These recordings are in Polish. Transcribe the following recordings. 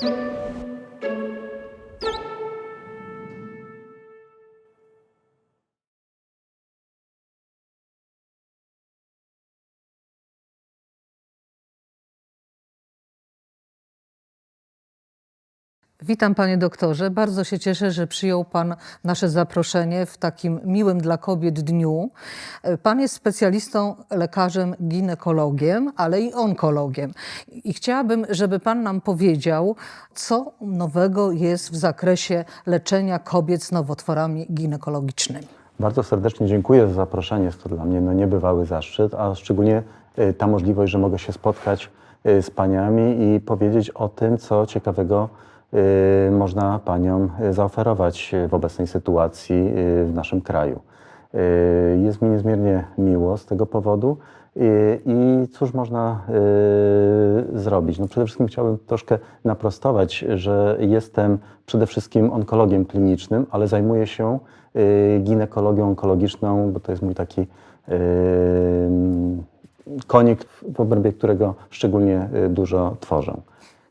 Thank you. Witam panie doktorze. Bardzo się cieszę, że przyjął pan nasze zaproszenie w takim miłym dla kobiet dniu. E, Pan jest specjalistą, lekarzem, ginekologiem, ale i onkologiem. I chciałabym, żeby pan nam powiedział, co nowego jest w zakresie leczenia kobiet z nowotworami ginekologicznymi. Bardzo serdecznie dziękuję za zaproszenie. Jest to dla mnie no, niebywały zaszczyt, a szczególnie y, ta możliwość, że mogę się spotkać y, z paniami i powiedzieć o tym, co ciekawego można paniom y, zaoferować y, w obecnej sytuacji y, w naszym kraju. Y, Jest mi niezmiernie miło z tego powodu. Y, I cóż można y, zrobić? No przede wszystkim chciałbym troszkę naprostować, że jestem przede wszystkim onkologiem klinicznym, ale zajmuję się y, ginekologią onkologiczną, bo to jest mój taki y, konik, w obrębie którego szczególnie y, dużo tworzę.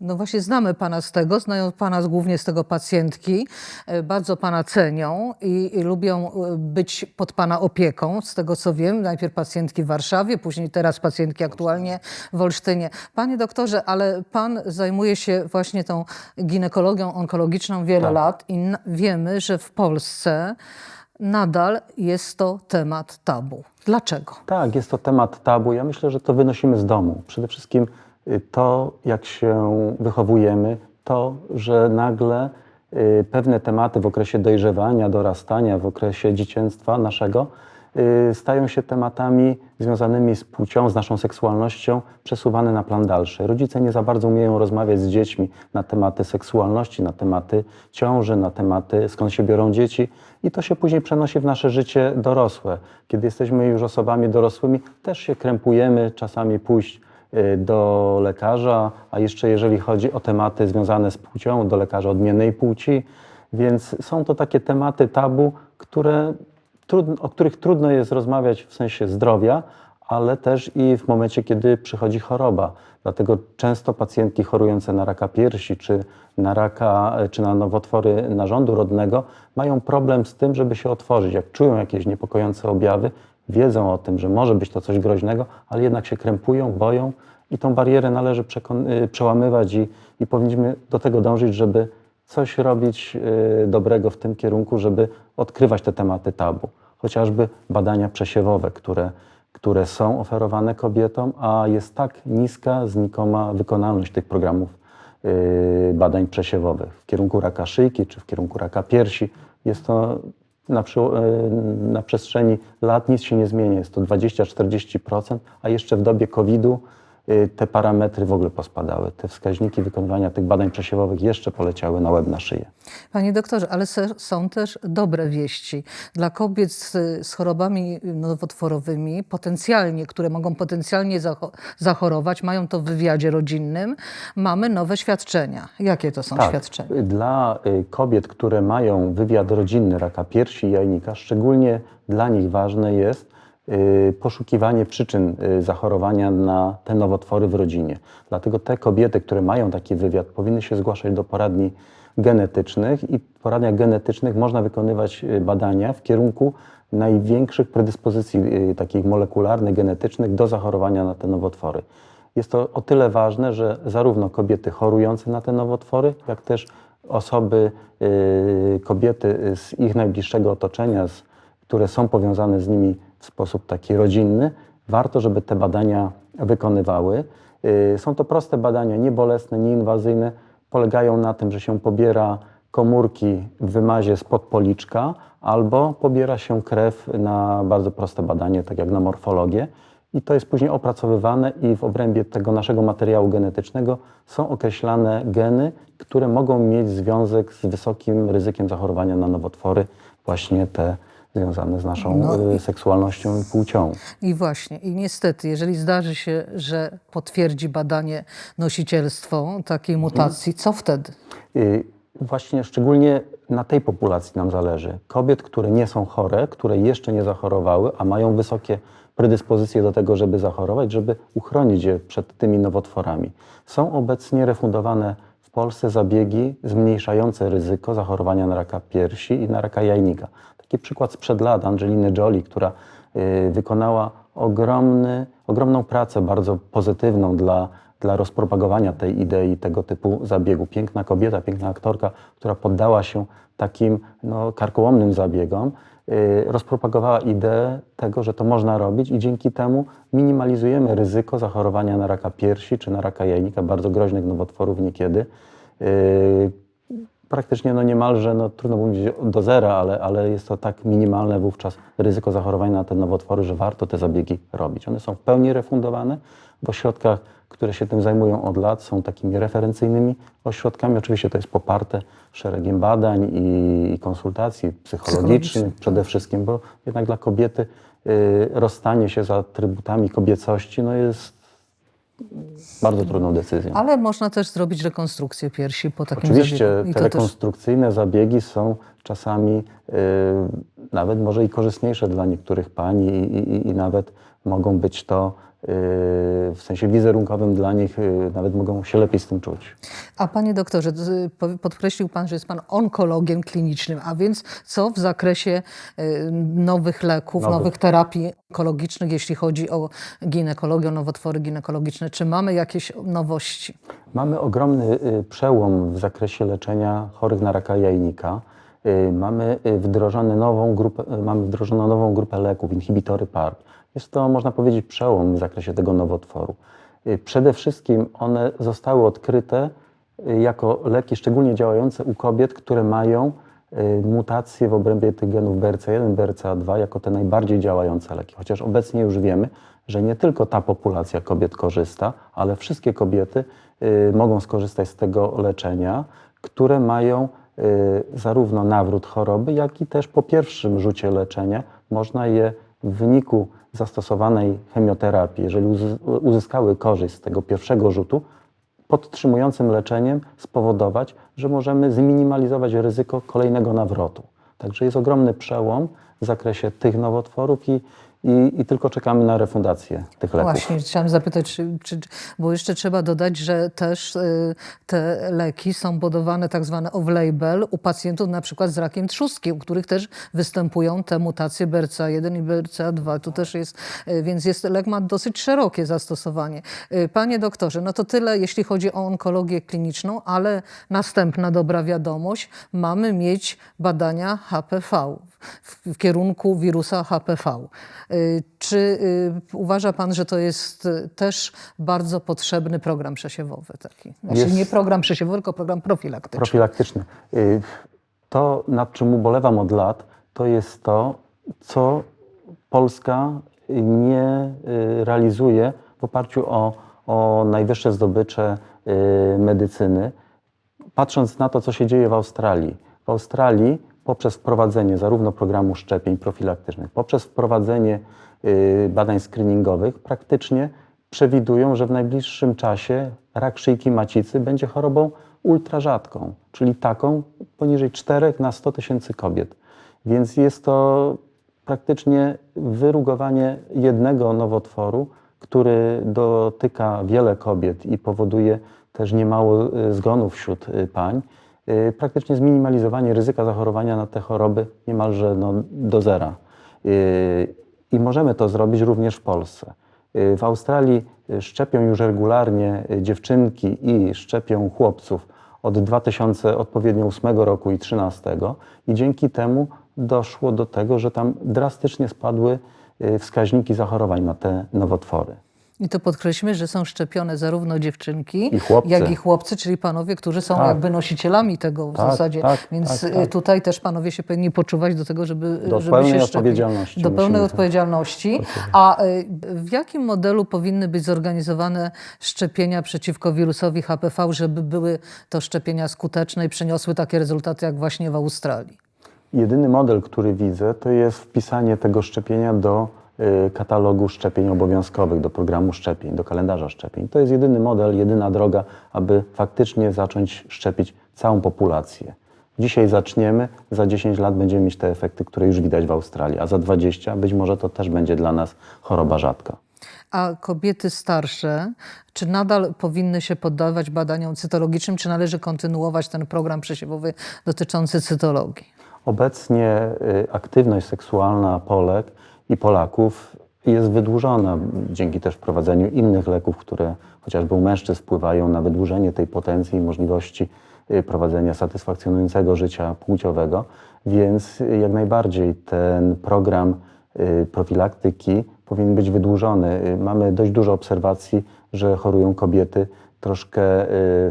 No właśnie znamy pana z tego, znają pana głównie z tego pacjentki, e, bardzo pana cenią i, i lubią e, być pod pana opieką, z tego co wiem. Najpierw pacjentki w Warszawie, później teraz pacjentki aktualnie w Olsztynie. Panie doktorze, ale pan zajmuje się właśnie tą ginekologią onkologiczną wiele Tak. lat i wiemy, że w Polsce nadal jest to temat tabu. Dlaczego? Tak, jest to temat tabu. Ja myślę, że to wynosimy z domu. Przede wszystkim to, jak się wychowujemy, to, że nagle y, pewne tematy w okresie dojrzewania, dorastania, w okresie dzieciństwa naszego y, stają się tematami związanymi z płcią, z naszą seksualnością, przesuwane na plan dalszy. Rodzice nie za bardzo umieją rozmawiać z dziećmi na tematy seksualności, na tematy ciąży, na tematy skąd się biorą dzieci i to się później przenosi w nasze życie dorosłe. Kiedy jesteśmy już osobami dorosłymi, też się krępujemy czasami pójść do lekarza, a jeszcze jeżeli chodzi o tematy związane z płcią, do lekarza odmiennej płci. Więc są to takie tematy tabu, które, o których trudno jest rozmawiać w sensie zdrowia, ale też i w momencie, kiedy przychodzi choroba. Dlatego często pacjentki chorujące na raka piersi, czy na raka, czy na nowotwory narządu rodnego mają problem z tym, żeby się otworzyć. Jak czują jakieś niepokojące objawy, wiedzą o tym, że może być to coś groźnego, ale jednak się krępują, boją i tą barierę należy y, przełamywać i, i powinniśmy do tego dążyć, żeby coś robić y, dobrego w tym kierunku, żeby odkrywać te tematy tabu. Chociażby badania przesiewowe, które, które są oferowane kobietom, a jest tak niska, znikoma wykonalność tych programów y, badań przesiewowych w kierunku raka szyjki czy w kierunku raka piersi. Jest to na, przy, y, na przestrzeni lat nic się nie zmienia. Jest to 20-40%, a jeszcze w dobie COVID-u te parametry w ogóle pospadały. Te wskaźniki wykonywania tych badań przesiewowych jeszcze poleciały na łeb na szyję. Panie doktorze, ale są też dobre wieści. Dla kobiet z, chorobami nowotworowymi, potencjalnie, które mogą potencjalnie zacho- zachorować, mają to w wywiadzie rodzinnym, mamy nowe świadczenia. Jakie to są świadczenia? Tak. Dla y, kobiet, które mają wywiad rodzinny raka piersi i jajnika, szczególnie dla nich ważne jest y, poszukiwanie przyczyn y, zachorowania na te nowotwory w rodzinie. Dlatego te kobiety, które mają taki wywiad, powinny się zgłaszać do poradni genetycznych i w poradniach genetycznych można wykonywać y, badania w kierunku największych predyspozycji y, takich molekularnych, genetycznych do zachorowania na te nowotwory. Jest to o tyle ważne, że zarówno kobiety chorujące na te nowotwory, jak też osoby, y, kobiety z ich najbliższego otoczenia, które są powiązane z nimi w sposób taki rodzinny, warto, żeby te badania wykonywały. Y, Są to proste badania, niebolesne, nieinwazyjne. Polegają na tym, że się pobiera komórki w wymazie spod policzka albo pobiera się krew na bardzo proste badanie, tak jak na morfologię. I to jest później opracowywane i w obrębie tego naszego materiału genetycznego są określane geny, które mogą mieć związek z wysokim ryzykiem zachorowania na nowotwory, właśnie te związane z naszą No y, seksualnością i płcią. I właśnie, i niestety, jeżeli zdarzy się, że potwierdzi badanie nosicielstwo takiej mutacji, co wtedy? Y, Właśnie szczególnie na tej populacji nam zależy. Kobiet, które nie są chore, które jeszcze nie zachorowały, a mają wysokie predyspozycje do tego, żeby zachorować, żeby uchronić je przed tymi nowotworami. Są obecnie refundowane w Polsce zabiegi zmniejszające ryzyko zachorowania na raka piersi i na raka jajnika. Taki przykład sprzed lat Angeliny Jolie, która y, wykonała ogromny, ogromną pracę, bardzo pozytywną dla, dla rozpropagowania tej idei, tego typu zabiegu. Piękna kobieta, piękna aktorka, która poddała się takim no, karkołomnym zabiegom, y, rozpropagowała ideę tego, że to można robić i dzięki temu minimalizujemy ryzyko zachorowania na raka piersi czy na raka jajnika, bardzo groźnych nowotworów niekiedy. Y, praktycznie no niemalże, no trudno mówić do zera, ale, ale jest to tak minimalne wówczas ryzyko zachorowania na te nowotwory, że warto te zabiegi robić. One są w pełni refundowane w ośrodkach, które się tym zajmują od lat, są takimi referencyjnymi ośrodkami. Oczywiście to jest poparte szeregiem badań i, konsultacji psychologicznych przede wszystkim, bo jednak dla kobiety y, rozstanie się za atrybutami kobiecości no jest bardzo trudną decyzją. Ale można też zrobić rekonstrukcję piersi po takim Oczywiście zabiegu. Te to też rekonstrukcyjne zabiegi są czasami y, nawet może i korzystniejsze dla niektórych pań i, i, i nawet mogą być to y, w sensie wizerunkowym dla nich, y, nawet mogą się lepiej z tym czuć. A panie doktorze, podkreślił pan, że jest pan onkologiem klinicznym, a więc co w zakresie y, nowych leków, Nowych. nowych terapii onkologicznych, jeśli chodzi o ginekologię, o nowotwory ginekologiczne? Czy mamy jakieś nowości? Mamy ogromny przełom w zakresie leczenia chorych na raka jajnika. Y, Mamy y, wdrożone nową grupę, y, mamy wdrożoną nową grupę leków, inhibitory PARP. Jest to, można powiedzieć, przełom w zakresie tego nowotworu. Przede wszystkim one zostały odkryte jako leki szczególnie działające u kobiet, które mają mutacje w obrębie tych genów BRCA1, BRCA2 jako te najbardziej działające leki. Chociaż obecnie już wiemy, że nie tylko ta populacja kobiet korzysta, ale wszystkie kobiety mogą skorzystać z tego leczenia, które mają zarówno nawrót choroby, jak i też po pierwszym rzucie leczenia można je w wyniku zastosowanej chemioterapii, jeżeli uzy- uzyskały korzyść z tego pierwszego rzutu, podtrzymującym leczeniem spowodować, że możemy zminimalizować ryzyko kolejnego nawrotu. Także jest ogromny przełom w zakresie tych nowotworów i, i, i tylko czekamy na refundację tych leków. Właśnie, chciałam zapytać, czy, czy, bo jeszcze trzeba dodać, że też y, te leki są budowane tak zwane off-label u pacjentów na przykład z rakiem trzustki, u których też występują te mutacje BRCA1 i BRCA2. Tu też jest, y, więc jest, lek ma dosyć szerokie zastosowanie. Y, Panie doktorze, no to tyle, jeśli chodzi o onkologię kliniczną, ale następna dobra wiadomość, mamy mieć badania HPV w, kierunku wirusa HPV. Y, Czy y, uważa Pan, że to jest y, też bardzo potrzebny program przesiewowy taki? Znaczy Jest- nie program przesiewowy, tylko program profilaktyczny. profilaktyczny. To, nad czym ubolewam od lat, to jest to, co Polska nie realizuje w oparciu o, o najwyższe zdobycze medycyny. Patrząc na to, co się dzieje w Australii. W Australii poprzez wprowadzenie zarówno programu szczepień profilaktycznych, poprzez wprowadzenie y, badań screeningowych, praktycznie przewidują, że w najbliższym czasie rak szyjki macicy będzie chorobą ultrarzadką, czyli taką poniżej 4 na 100 tysięcy kobiet. Więc jest to praktycznie wyrugowanie jednego nowotworu, który dotyka wiele kobiet i powoduje też niemało y, zgonów wśród y, pań. Y, Praktycznie zminimalizowanie ryzyka zachorowania na te choroby niemalże no, do zera. Y, I możemy to zrobić również w Polsce. Y, W Australii szczepią już regularnie dziewczynki i szczepią chłopców od 2000 odpowiednio 8 roku i 13 i dzięki temu doszło do tego, że tam drastycznie spadły wskaźniki zachorowań na te nowotwory. I to podkreślmy, że są szczepione zarówno dziewczynki, I jak i chłopcy, czyli panowie, którzy są Tak. jakby nosicielami tego w Tak, zasadzie. tak, Więc tak, y, tak. tutaj też panowie się powinni poczuwać do tego, żeby, Do żeby pełnej się odpowiedzialności Do pełnej odpowiedzialności. A y, w jakim modelu powinny być zorganizowane szczepienia przeciwko wirusowi HPV, żeby były to szczepienia skuteczne i przyniosły takie rezultaty jak właśnie w Australii? Jedyny model, który widzę, to jest wpisanie tego szczepienia do katalogu szczepień obowiązkowych, do programu szczepień, do kalendarza szczepień. To jest jedyny model, jedyna droga, aby faktycznie zacząć szczepić całą populację. Dzisiaj zaczniemy, za 10 lat będziemy mieć te efekty, które już widać w Australii, a za 20 być może to też będzie dla nas choroba rzadka. A kobiety starsze, czy nadal powinny się poddawać badaniom cytologicznym, czy należy kontynuować ten program przesiewowy dotyczący cytologii? Obecnie y, aktywność seksualna Polek i Polaków jest wydłużona dzięki też wprowadzeniu innych leków, które chociażby u mężczyzn wpływają na wydłużenie tej potencji i możliwości y, prowadzenia satysfakcjonującego życia płciowego, więc y, jak najbardziej ten program y, profilaktyki powinien być wydłużony. Mamy dość dużo obserwacji, że chorują kobiety troszkę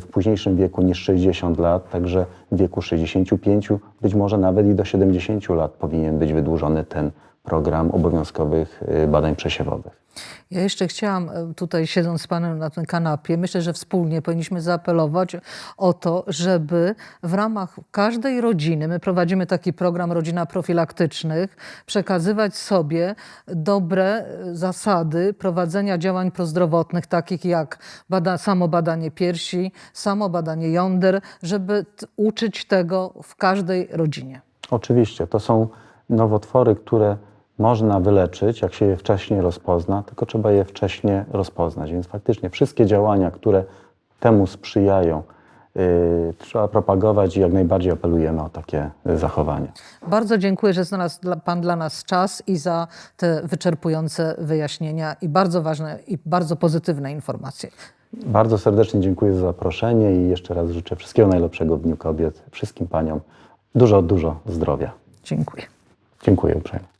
w późniejszym wieku niż 60 lat, także w wieku 65, być może nawet i do 70 lat powinien być wydłużony ten program obowiązkowych y, badań przesiewowych. Ja jeszcze chciałam e, tutaj, siedząc z Panem na tym kanapie, myślę, że wspólnie powinniśmy zaapelować o to, żeby w ramach każdej rodziny, my prowadzimy taki program Rodzina Profilaktycznych, przekazywać sobie dobre e, zasady prowadzenia działań prozdrowotnych, takich jak bada, samo badanie piersi, samo badanie jąder, żeby uczyć tego w każdej rodzinie. Oczywiście, to są nowotwory, które można wyleczyć, jak się je wcześniej rozpozna, tylko trzeba je wcześniej rozpoznać. Więc faktycznie wszystkie działania, które temu sprzyjają, y, trzeba propagować i jak najbardziej apelujemy o takie y, zachowania. Bardzo dziękuję, że znalazł Pan dla nas czas i za te wyczerpujące wyjaśnienia i bardzo ważne i bardzo pozytywne informacje. Bardzo serdecznie dziękuję za zaproszenie i jeszcze raz życzę wszystkiego najlepszego w Dniu Kobiet wszystkim paniom. Dużo, dużo zdrowia. Dziękuję. Dziękuję uprzejmie.